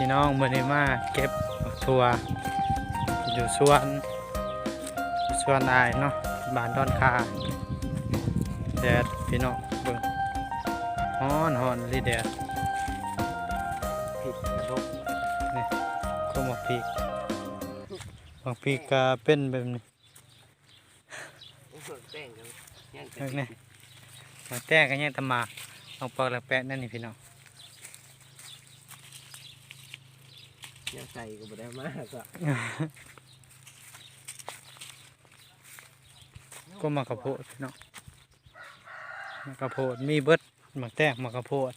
พี่น้องมื่อนี้มาเก็บบักทัวอยู่สวนสวนอายเนาะบ้านดอนคาแดดพี่น้องเบิ่งฮ้อนฮ้อนลีแดดผิดกระทบก็หมกพีกหมกพีกก็เป็นแบบนี้แป้งกันยังเบิ่งนี่หมาแต่กันยังตะหมากลองปอกแล้วแปะนั่นนี่พี่น้อง ยังใส่ก็บ่ได้มากก็ก็มากระโพดพี่น้องมากระโพดมีเบิดหมักแตกหมักกระโพด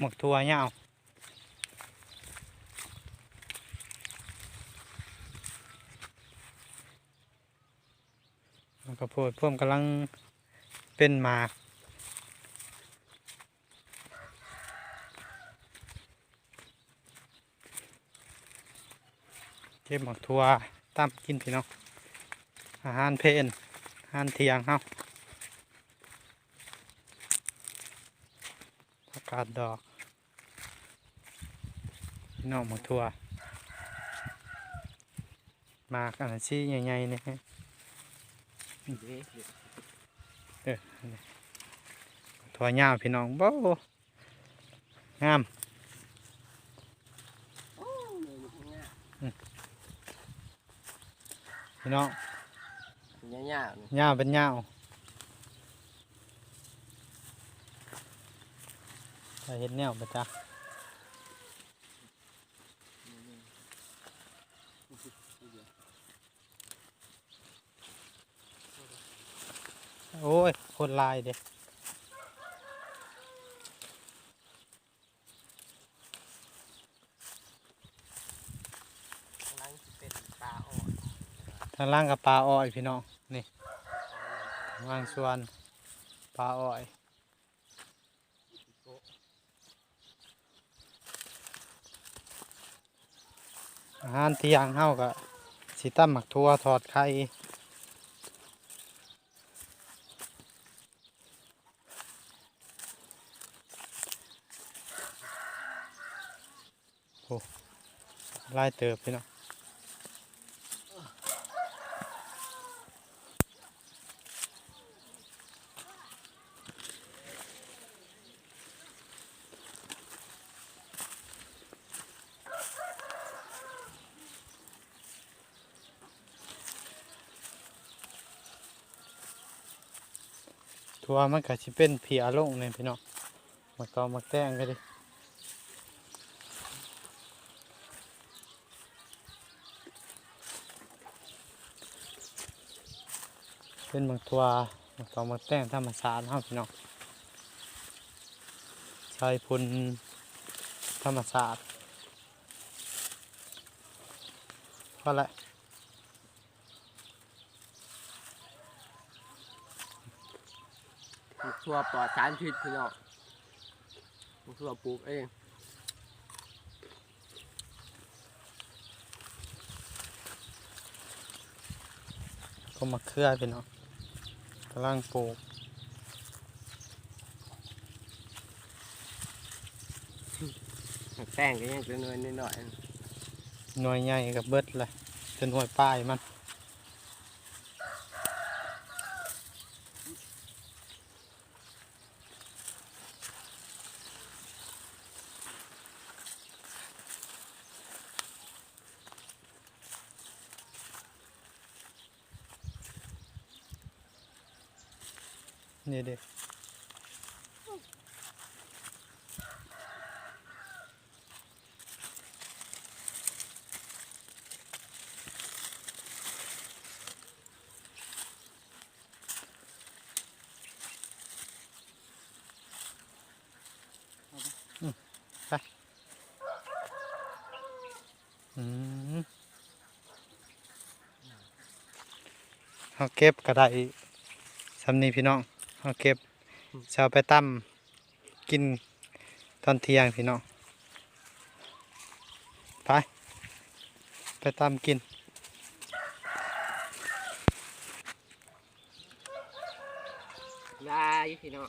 หมักทัวยาวหมักกระโพดพ่วมกำลังเป็นหมาก เก็บหมักทัวตามกินพี่น้องอาหารเพนอาหารเทียงเฮาผักกาดดอกพี่น้องหมักทัวหมากอันซี่ใหญ่ๆนี่ฮะเด้อทัวยาวพี่น้องบ่งาม พี่น้องมันยากๆนี่ยาวเป็นยาวถ้าเห็นแนวปะจ๊ะโอ้ย คนลายเด็กกำลังสิเป็นปลาอ่อน ทางล่างกับปลาอ้อยพี่น้องนี่วางส่วนปลาอ้อยอาหารที่ยางเฮาก็สิตั้มหมักทั่วทอดไข่โอ้ไลายเติบพี่น้อง ทั่วมันก็สิเป็นเพียลงเลยพี่น้องมักตอมักแตงก็ดิเป็นหมักทั่วมักตอมักแตงธรรมชาติเฮาพี่น้องใช้พุนธรรมชาติพอละ มันทั่วปลอดสารพิษพี่น้องมันทั่วปลูกเองก็มาเคลื่อพี่น้องกำลังปลูกแป้งก็ยังเป็นน้อยนิดหน่อย หน่วยใหญ่กับเบิดเลยเป็นหน่วยป้ายมัน นี่เด็กอืมเขาเก็บกระไดสำนีพี่น้อง เอาเก็บจะเอาไปตั้มกินตอนเที่ยงพี่น้องไป ไปตามกิน ลายพี่น้อง